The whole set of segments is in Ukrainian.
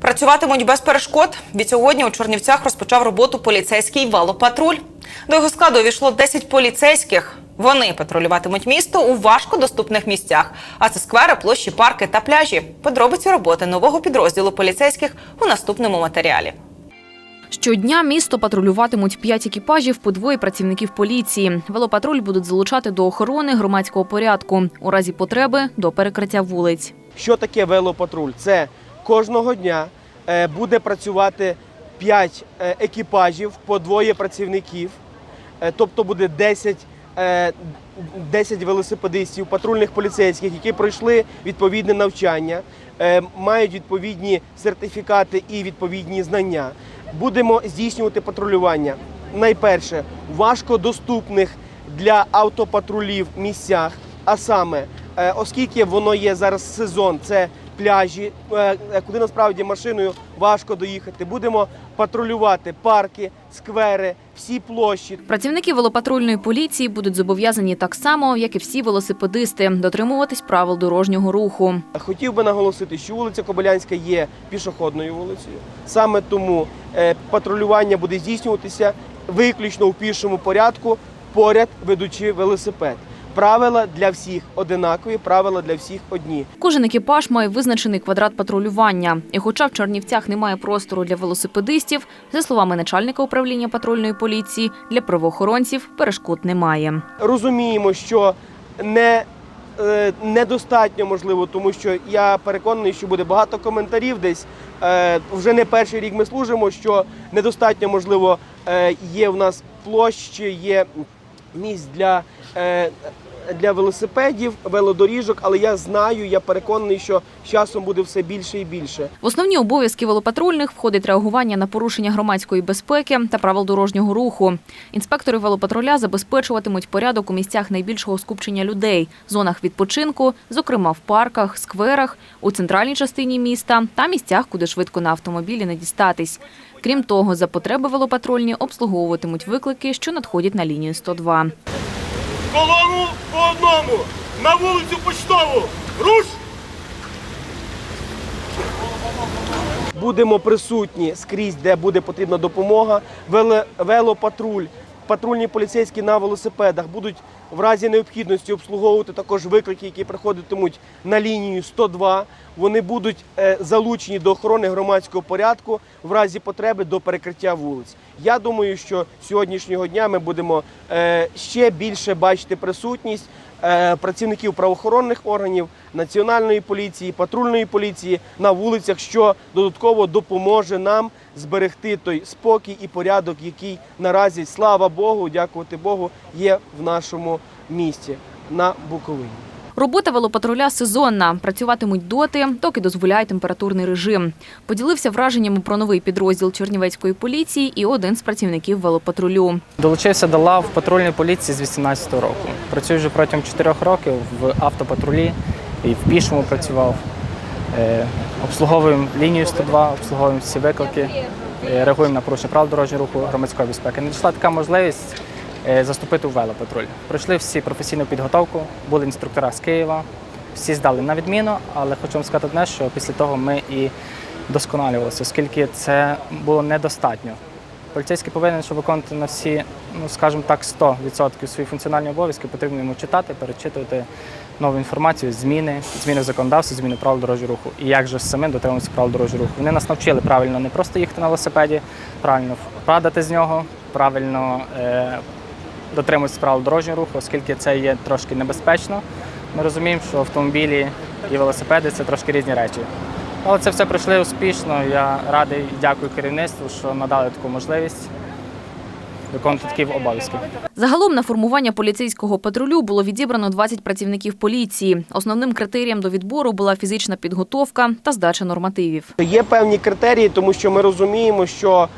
Працюватимуть без перешкод. Від сьогодні у Чернівцях розпочав роботу поліцейський велопатруль. До його складу увійшло 10 поліцейських. Вони патрулюватимуть місто у важкодоступних місцях, а це сквери, площі, парки та пляжі. Подробиці роботи нового підрозділу поліцейських у наступному матеріалі. Щодня місто патрулюватимуть п'ять екіпажів по двоє працівників поліції. Велопатруль будуть залучати до охорони громадського порядку у разі потреби до перекриття вулиць. Що таке велопатруль? Це кожного дня е, буде працювати 5 екіпажів по двоє працівників, Е, тобто буде 10, е, 10 велосипедистів, патрульних поліцейських, які пройшли відповідне навчання, е, мають відповідні сертифікати і відповідні знання. Будемо здійснювати патрулювання найперше важкодоступних для автопатрулів місцях, а саме Е, оскільки воно є зараз сезон, це пляжі, е, е, куди насправді машиною важко доїхати. Будемо патрулювати парки, сквери, всі площі. Працівники велопатрульної поліції будуть зобов'язані так само, як і всі велосипедисти, дотримуватись правил дорожнього руху. Хотів би наголосити, що вулиця Кобилянська є пішохідною вулицею. Саме тому е, патрулювання буде здійснюватися виключно у пішому порядку, поряд ведучи велосипед. Правила для всіх одинакові, правила для всіх одні. Кожен екіпаж має визначений квадрат патрулювання. І хоча в Чернівцях немає простору для велосипедистів, за словами начальника управління патрульної поліції, для правоохоронців перешкод немає. розуміємо, що не, е, недостатньо можливо, тому що я переконаний, що буде багато коментарів десь. Е, вже не перший рік ми служимо, що недостатньо можливо е, є в нас площі, є місць для. Е, для велосипедів, велодоріжок, але я знаю, я переконаний, що з часом буде все більше і більше. В основні обов'язки велопатрульних входить реагування на порушення громадської безпеки та правил дорожнього руху. Інспектори велопатруля забезпечуватимуть порядок у місцях найбільшого скупчення людей, зонах відпочинку, зокрема в парках, скверах, у центральній частині міста та місцях, куди швидко на автомобілі не дістатись. Крім того, за потреби велопатрульні обслуговуватимуть виклики, що надходять на лінію 102. Колону по одному на вулицю Почтову. Руш! Будемо присутні скрізь, де буде потрібна допомога. Велопатруль, патрульні поліцейські на велосипедах будуть в разі необхідності обслуговувати також виклики, які приходитимуть на лінію 102. Вони будуть е, залучені до охорони громадського порядку в разі потреби до перекриття вулиць. Я думаю, що сьогоднішнього дня ми будемо е, ще більше бачити присутність працівників правоохоронних органів, національної поліції, патрульної поліції на вулицях, що додатково допоможе нам зберегти той спокій і порядок, який наразі, слава Богу, дякувати Богу, є в нашому місті на Буковині. Робота велопатруля сезонна. Працюватимуть доти, доки дозволяє температурний режим. Поділився враженнями про новий підрозділ Чернівецької поліції і один з працівників велопатрулю. Долучився до лав патрульної поліції з 18 року. Працюю вже протягом 4 років в автопатрулі і в пішому працював. Е, Обслуговуємо лінію 102, обслуговуємо всі виклики, е, реагуємо на порушення правил дорожнього руху громадської безпеки. Надійшла така можливість заступити у велопатруль. Пройшли всі професійну підготовку, були інструктора з Києва, всі здали на відміну, але хочу вам сказати одне, що після того ми і досконалювалися, оскільки це було недостатньо. Поліцейський повинен, щоб виконувати на всі, ну скажімо так, 100% свої функціональні обов'язки, потрібно йому читати, перечитувати нову інформацію, зміни, зміни в законодавстві, зміни правил дорожнього руху. І як же самим дотримуватися правил дорожнього руху. Вони нас навчили правильно не просто їхати на велосипеді, правильно падати з нього, правильно е, дотримуватися правил дорожнього руху, оскільки це є трошки небезпечно. Ми розуміємо, що автомобілі і велосипеди це трошки різні речі. Але це все пройшли успішно. Я радий і дякую керівництву, що надали таку можливість виконувати такі обов'язки. Загалом на формування поліцейського патрулю було відібрано 20 працівників поліції. Основним критерієм до відбору була фізична підготовка та здача нормативів. Є певні критерії, тому що ми розуміємо, що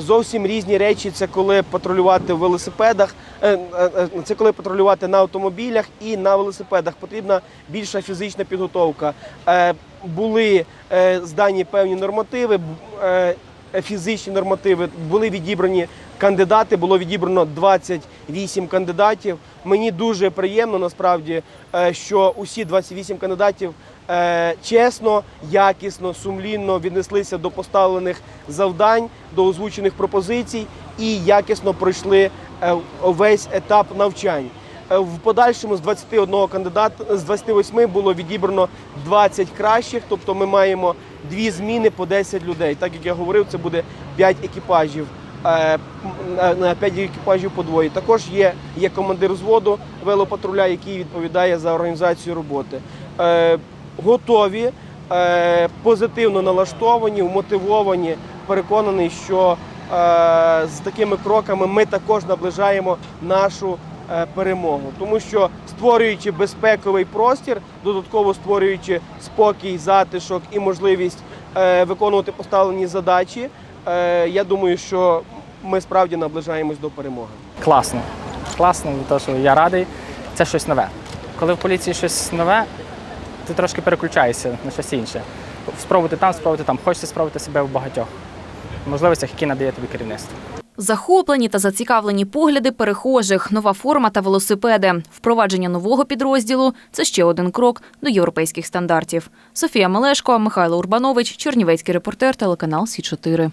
зовсім різні речі це коли патрулювати в велосипедах, е, е, е, це коли патрулювати на автомобілях і на велосипедах. Потрібна більша фізична підготовка. Е, були е, здані певні нормативи, е, фізичні нормативи, були відібрані кандидати, було відібрано 28 кандидатів. Мені дуже приємно насправді, е, що усі 28 кандидатів е, чесно, якісно, сумлінно віднеслися до поставлених завдань, до озвучених пропозицій і якісно пройшли е, весь етап навчань. В подальшому з 21 кандидата з 28 було відібрано 20 кращих, тобто ми маємо дві зміни по 10 людей. Так як я говорив, це буде 5 екіпажів. Е, на- На 5 екіпажів по двоє. Також є, є командир взводу велопатруля, який відповідає за організацію роботи. Е, Готові, е, позитивно налаштовані, мотивовані, переконаний, що е, з такими кроками ми також наближаємо нашу е, перемогу, тому що створюючи безпековий простір, додатково створюючи спокій, затишок і можливість е, виконувати поставлені задачі, е, я думаю, що ми справді наближаємось до перемоги. Класно. Класно, тому що я радий. Це щось нове. Коли в поліції щось нове, ти трошки переключаєшся на щось інше. Спробувати там, спробувати там. Хочеться спробувати себе в багатьох можливостях, які надає тобі керівництво. Захоплені та зацікавлені погляди перехожих, нова форма та велосипеди. Впровадження нового підрозділу це ще один крок до європейських стандартів. Софія Мелешко, Михайло Урбанович, Чернівецький репортер, телеканал Сі 4